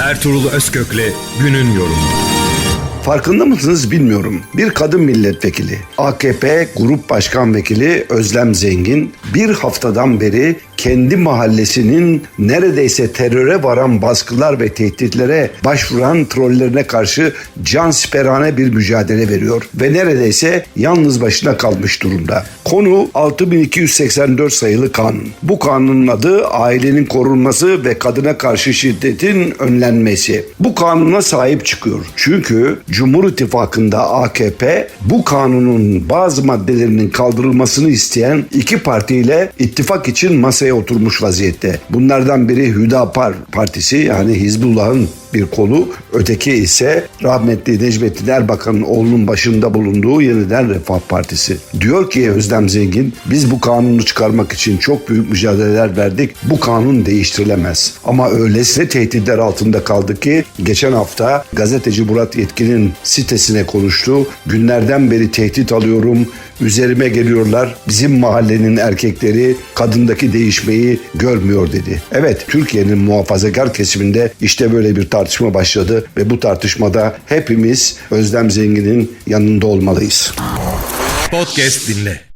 Ertuğrul Özkök'le günün yorumu. Farkında mısınız bilmiyorum. Bir kadın milletvekili, AKP Grup Başkan Vekili Özlem Zengin bir haftadan beri kendi mahallesinin neredeyse teröre varan baskılar ve tehditlere başvuran trollerine karşı can siperhane bir mücadele veriyor ve neredeyse yalnız başına kalmış durumda. Konu 6284 sayılı kanun. Bu kanunun adı ailenin korunması ve kadına karşı şiddetin önlenmesi. Bu kanuna sahip çıkıyor. Çünkü Cumhur İttifakı'nda AKP bu kanunun bazı maddelerinin kaldırılmasını isteyen iki partiyle ittifak için masaya oturmuş vaziyette. Bunlardan biri Hüdapar Partisi yani Hizbullah'ın bir kolu, öteki ise rahmetli Necmettin Erbakan'ın oğlunun başında bulunduğu Yeniden Refah Partisi. Diyor ki Özlem Zengin, biz bu kanunu çıkarmak için çok büyük mücadeleler verdik. Bu kanun değiştirilemez. Ama öylesine tehditler altında kaldı ki geçen hafta gazeteci Murat Yetkin'in sitesine konuştu. Günlerden beri tehdit alıyorum, üzerime geliyorlar. Bizim mahallenin erkekleri kadındaki değişmeyi görmüyor dedi. Evet Türkiye'nin muhafazakar kesiminde işte böyle bir tartışma başladı ve bu tartışmada hepimiz Özlem Zengin'in yanında olmalıyız. Podcast dinle.